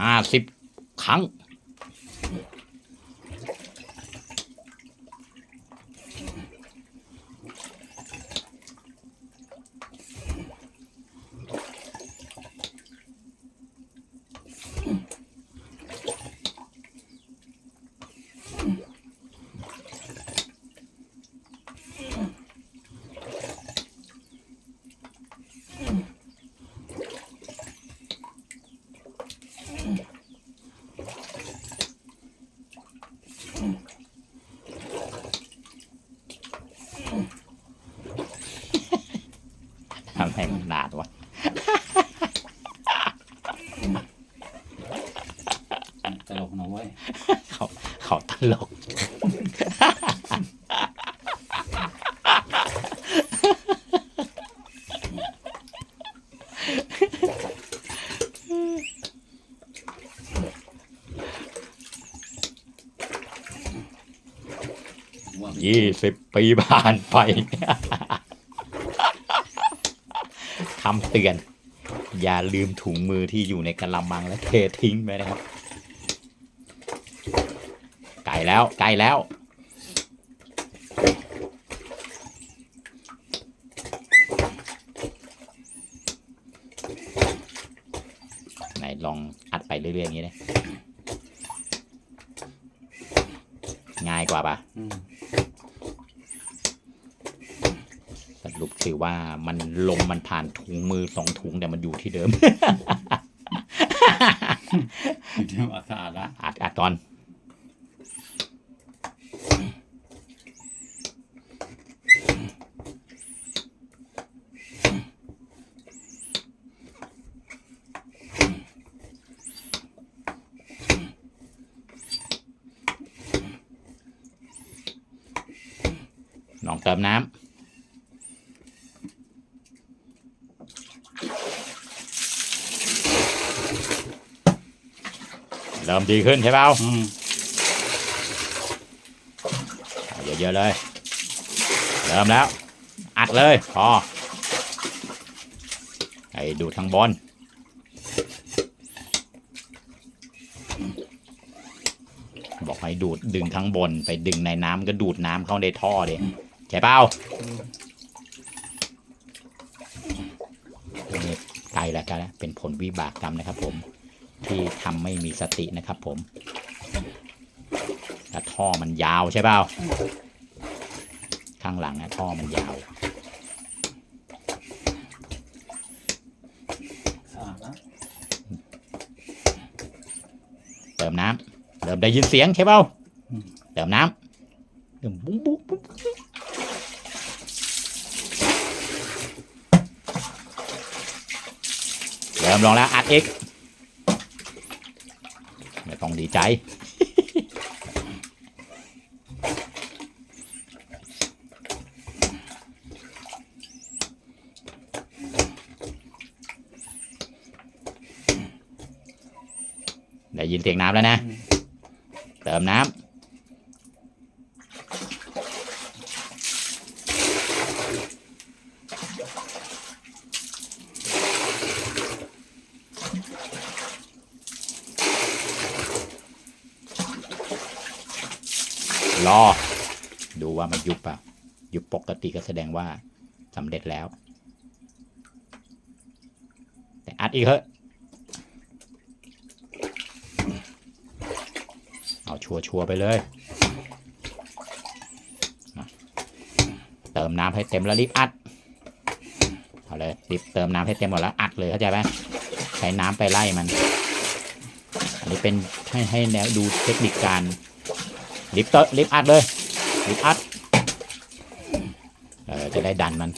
ห้าสิบครั้ง ทำ ให้มันนานวะตลกนะเว้ยเขาเขาตลกว่ายี่สิบปีผ่านไปคำเตือน อย่าลืมถุงมือที่อยู่ในกระมังและเททิ้งไปนะครับ ไก่แล้วไก่แล้ว ไหนลองอัดไปเรื่อยๆอย่างนี้เลยง่ายกว่าปะ สรุปคือว่ามันลมมันผ่านถุงมือสองถุงแต่มันอยู่ที่เดิม เดี๋ยวอาสาละอัดอัดก่อนลองเติมน้ำ เริ่มดีขึ้นใช่เปล่าอืมเอาเยอะๆเลย เริ่มแล้ว อัดเลยพอไอ้ดูดทางบนบอกให้ดูดดึงข้างบนไปดึงในน้ำก็ดูดน้ำเข้าในท่อเด็ใช่เปล่านี่ไกลแล้วกันแล้วเป็นผลวิบากกรรมนะครับผม ที่ทำไม่มีสตินะครับผมแล้วท่อมันยาวใช่เปล่าข้างหลังนะท่อมันยาวเติมน้ำเริ่มได้ยินเสียงใช่เปล่าเติมน้ำเริ่มบุ้งบุ้งบุ้งเริ่มลองแล้วอัดอีก ไม่ต้องดีใจ ได้ยินเสียงน้ำแล้วนะ เติมน้ำ รอ ดูว่ามันยุบเปล่ะ ยุบปกติก็แสดงว่าสำเร็จแล้ว แต่อัดอีกเถอะเอาชัวร์ชัวร์ๆไปเลย เติมน้ำให้เต็มแล้วรีบอัด เอาเลยรีบเติมน้ำให้เต็มหมดแล้วอัดเลยเข้าใจไหมใช้น้ำไปไล่มัน อันนี้เป็นให้ให้แนวดูเทคนิคการ รีบเติมรีบอัดเลยรีบอัดเออจะได้ดันมัน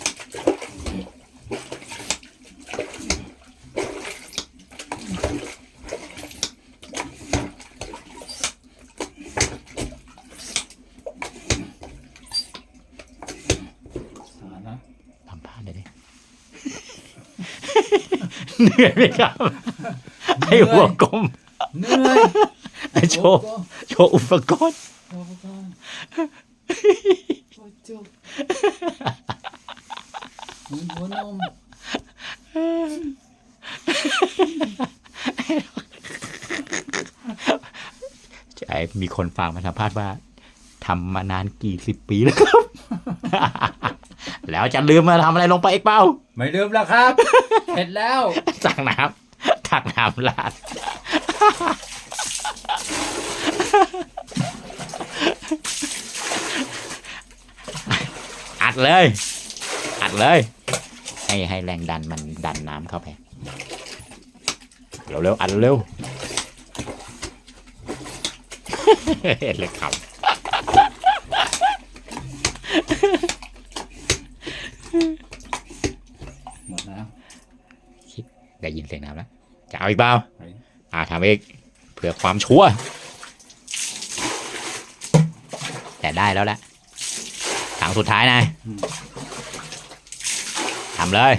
สะอาดละทำพลาดเลยดิเหนื่อยไหมครับไอ้หัวกลมเหนื่อย ไอ้โชว์โชว์อุปกรณ์โอ้โหโอ้จุกเหมือนหัวนมมีคนฟังมาสัมภาษณ์ว่าทำมานานกี่สิบปีแล้วครับ แล้วจะลืมมาทำอะไรลงไปอีกเปล่า ไม่ลืมแล้วครับ เสร็จแล้วตักน้ำตักน้ำลาด เลยอัดเลย ให้ให้แรงดันมันดันน้ำเข้าไปเร็วเร็วๆอัดเร็วเห็นเลยครับหมดแล้วได้ยินเสียงน้ำแล้ว จะเอาอีกเปล่าไปอ่าทำอีกเพื่อความชัวร์แต่ได้แล้วแหละ ถังสุดท้ายนะทำเลย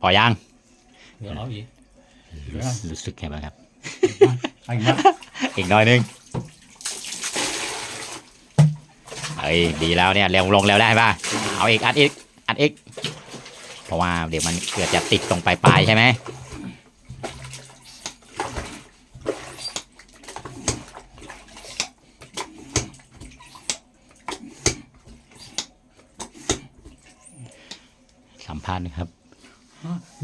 พอยังเดี๋ยวเอาอีกรู้รู้สึกไงบ้างครับเอาอีกมาอีกหน่อยหนึงเฮ้ยดีแล้วเนี่ยเร็วลงเร็วได้ป่ะเอาอีกอัดอีกอัดอีก เพราะว่าเดี๋ยวมันเกิดจะติดตรงปลายปลายๆใช่ไหมสัมภาษณ์นะครับ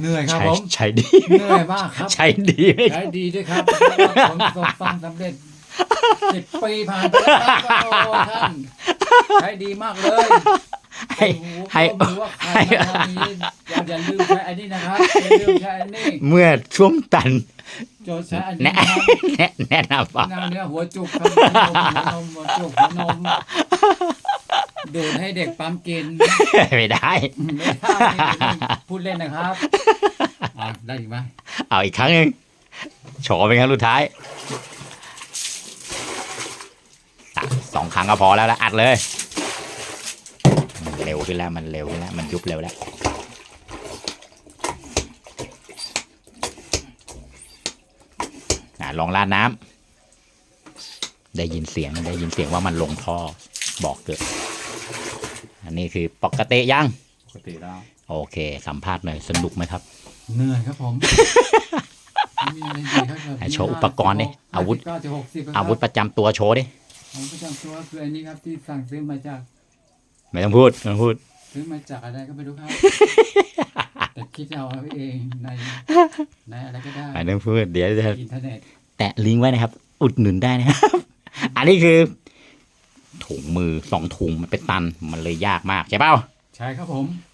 เหนื่อยครับใช้ผมใช้ดี เหนื่อยมากครับใช้ดีไหมใช้ดีด้วยครับแล้วก็ผมประสบความสำเร็จสิบปีผ่านไปแล้วครับโอ้ท่านใช้ดีมากเลย ให้โอ้โให้ก็ไม่รู้ว่าใครมาทำอย่างนี้อย่าอย่าลืมใช้อันนี้นะครับอย่าลืมใช้อันนี้เมื่อช่วงตันโจทย์ใช้อันนี้แนะนะครับแนะแนะนำว่าน้ำเนื้อหัวจุกครับหัวนมหัวจุกหัวนมดูดให้เด็กปั๊มกิน ไม่ได้ไม่ได้พูดเล่นนะครับอะได้อีกไหมเอาอีกครั้งหนึ่งโฉว์เป็นครั้งสุดท้ายอะสองครั้งก็พอแล้วละอัดเลยมันเร็ว ขึ้นแล้วมันเร็วขึ้นแล้วมันยุบเร็วแล้วอะลองราดน้ำได้ยินเสียงได้ยินเสียงว่ามันลงท่อบอกเกิด อันนี้คือปกติยังปกติแล้วโอเค สัมภาษณ์หน่อยสนุกไหมครับเหนื่อยครับผมมีอะไรดีครับแบบให้โชว์อุปกรณ์ดิอาวุธเก้าจะหกสิบครับอาวุธประจำตัวโชว์ดิอาวุธประจำตัวคืออันนี้ครับที่สั่งซื้อมาจาก ไม่ต้องพูดไม่ต้องพูด ซื้อมาจากอะไรก็ไม่รู้ครับ แต่คิดเอาเองในในอะไรก็ได้ไม่ต้องพูด เดี๋ยวจะอินเทอร์เน็ตแตะลิงก์ไว้นะครับ อุดหนุนได้นะครับ อันนี้คือ ถุงมือสองถุงมันเป็นตันมันเลยยากมากใช่เปล่า ใช่ครับผมอืม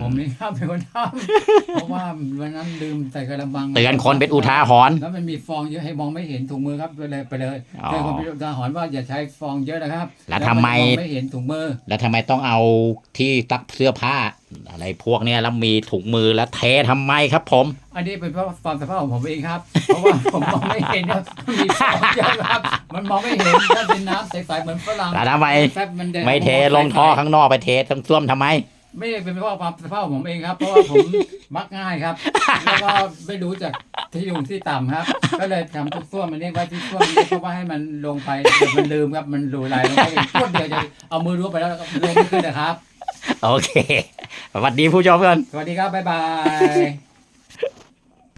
ผมนี่ครับเป็นคนทำเพราะว่าวันนั้นลืมใส่กระมังเตือนคนเป็นอุทาหรณ์ แล้วมันมีฟองเยอะให้มองไม่เห็นถุงมือครับไปเลยไปเลยอ๋อ เตือนคนเป็นอุทาหรณ์ว่าอย่าใช้ฟองเยอะนะครับแล้วทำไมนมองไม่เห็นถุงมือ แล้วทำไมต้องเอาที่ตักเสื้อผ้า อะไรพวกเนี้ยแล้วมีถุงมือแล้วเททำไมครับผม อันนี้เป็นเพราะความสภาพของผมเองครับ เพราะว่าผมมองไม่เห็นครับมีฟองเยอะครับ มันมองไม่เห็นถ้าเป็นน้ำใสๆเหมือนฝรั่งแล้วทำไมแฟบมันแดงไม่เทลงท่อข้างนอกไปเทตรงส้วมทำไม ไม่ได้เป็นเพราะความสภาพของผมเองครับ เพราะว่าผมมักง่ายครับ แล้วก็ไม่รู้จากที่ยุงที่ต่ำครับ ก็เลยทำทุกส้วมมันเรียกว่าที่ส้วมนี้เพราะว่าให้มันลงไปเดี๋ยวมันลืมครับมันรูไหลลงไปเองพวดเดียวจะเอามือรู้ไปแล้วก็ลงไม่ขึ้นนะครับ โอเคสวัสดีผู้ชมเพื่อนสวัสดีครับบ๊ายบาย